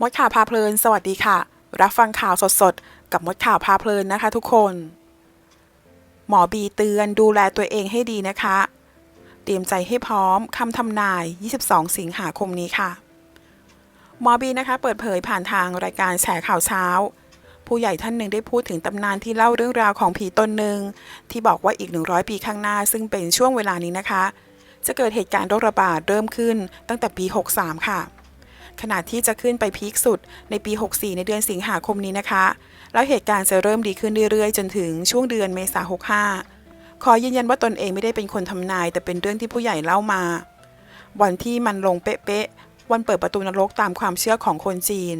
มดข่าวพาเพลิน สวัสดีค่ะ รับฟังข่าวสดๆ กับมดข่าวพาเพลินนะคะทุกคน หมอบีเตือนดูแลตัวเองให้ดีนะคะ เตรียมใจให้พร้อมคำทำนาย 22 สิงหาคมนี้ค่ะ หมอบีนะคะ เปิดเผยผ่านทางรายการแฉข่าวเช้า ผู้ใหญ่ท่านหนึ่งได้พูดถึงตำนานที่เล่าเรื่องราวของผีตนหนึ่งที่บอกว่าอีก 100 ปีข้างหน้า ซึ่งเป็นช่วงเวลานี้นะคะ จะเกิดเหตุการณ์โรคระบาดเริ่มขึ้นตั้งแต่ปี 63 ค่ะ ขณะที่จะขึ้นไปพีคสุดในปี 64 ในเดือนสิงหาคมนี้นะคะ แล้วเหตุการณ์จะเริ่มดีขึ้นเรื่อยๆ จนถึงช่วงเดือนเมษา65 ขอยืนยันว่าตนเองไม่ได้เป็นคนทำนาย แต่เป็นเรื่องที่ผู้ใหญ่เล่ามา วันที่มันลงเป๊ะๆ วันเปิดประตูนรกตามความเชื่อของคนจีน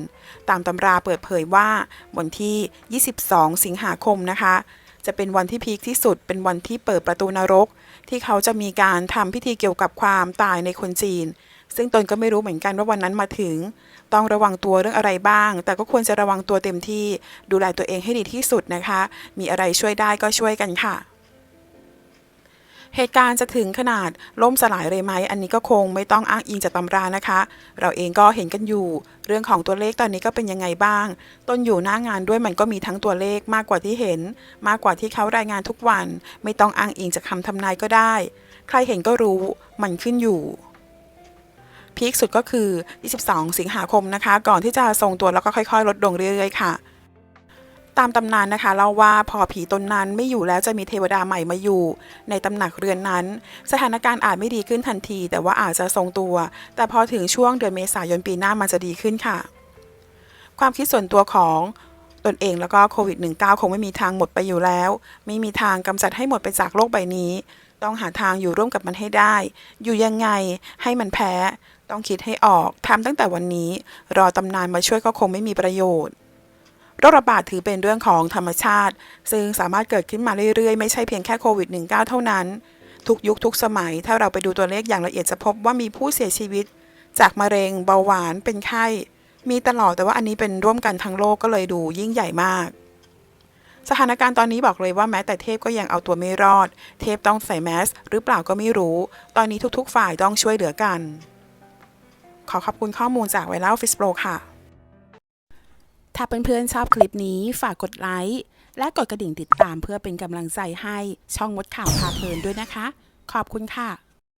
ตามตำราเปิดเผยว่าวันที่ 22 สิงหาคมนะคะจะเป็นวันที่พีคที่สุด เป็นวันที่เปิดประตูนรก ที่เขาจะมีการทำพิธีเกี่ยวกับความตายในคนจีน ซึ่งตนก็ไม่รู้เหมือนกันว่าวันนั้นมาถึง ต้องระวังตัวเรื่องอะไรบ้าง แต่ก็ควรจะระวังตัวเต็มที่ ดูแลตัวเองให้ดีที่สุดนะคะ มีอะไรช่วยได้ก็ช่วยกันค่ะ เหตุการณ์จะถึงขนาดล่มสลายเลยไหม อันนี้ก็คงไม่ต้องอ้างอิงจากตำรานะคะ เราเองก็เห็นกันอยู่ เรื่องของตัวเลขตอนนี้ก็เป็นยังไงบ้าง ต้นอยู่หน้างานด้วยมันก็มีทั้งตัวเลขมากกว่าที่เห็น มากกว่าที่เขารายงานทุกวัน ไม่ต้องอ้างอิงจากคำทำนายก็ได้ ใครเห็นก็รู้ มันขึ้นอยู่ พีคสุดก็คือ 22 สิงหาคมนะคะ ก่อนที่จะทรงตัวแล้วก็ค่อย ๆ ลดลงเรื่อย ๆ ค่ะ ตามตำนานนะคะเล่าว่าพอผีตนนั้นไม่อยู่แล้วจะมีเทวดาใหม่มาอยู่ ในตำหนักเรือนนั้น สถานการณ์อาจไม่ดีขึ้นทันที แต่ว่าอาจจะทรงตัว แต่พอถึงช่วงเดือนเมษายนปีหน้ามันจะดีขึ้นค่ะ ความคิดส่วนตัวของตนเองแล้วก็โควิด -19 คงไม่มีทางหมดไปอยู่แล้ว ไม่มีทางกำจัดให้หมดไปจากโลกใบนี้ ต้องหาทางอยู่ร่วมกับมันให้ได้ อยู่ยังไงให้มันแพ้ ต้องคิดให้ออกทำตั้งแต่วันนี้ รอตำนานมาช่วยก็คงไม่มีประโยชน์โรคระบาดถือเป็นเรื่องของธรรมชาติ ซึ่งสามารถเกิดขึ้นมาเรื่อยๆ ไม่ใช่เพียงแค่โควิด -19 เท่านั้น ทุกยุคทุกสมัย ถ้าเราไปดูตัวเลขอย่างละเอียดจะพบว่ามีผู้เสียชีวิต จากมะเร็งเบาหวานเป็นไข้ มีตลอดแต่ว่าอันนี้เป็นร่วมกันทั้งโลกก็เลยดูยิ่งใหญ่มาก สถานการณ์ตอนนี้บอกเลยว่าแม้แต่เทพก็ยังเอาตัวไม่รอด เทพต้องใส่แมสหรือเปล่าก็ไม่รู้ ตอนนี้ทุกๆ ฝ่ายต้องช่วยเหลือกัน ขอขอบคุณข้อมูลจากไวรัลฟิสโปรค่ะ ถ้าเพื่อนๆชอบคลิปนี้ฝากกดไลค์และกดกระดิ่งติดตามเพื่อเป็นกำลังใจให้ช่องมดข่าวพาเพลินด้วยนะคะ ขอบคุณค่ะ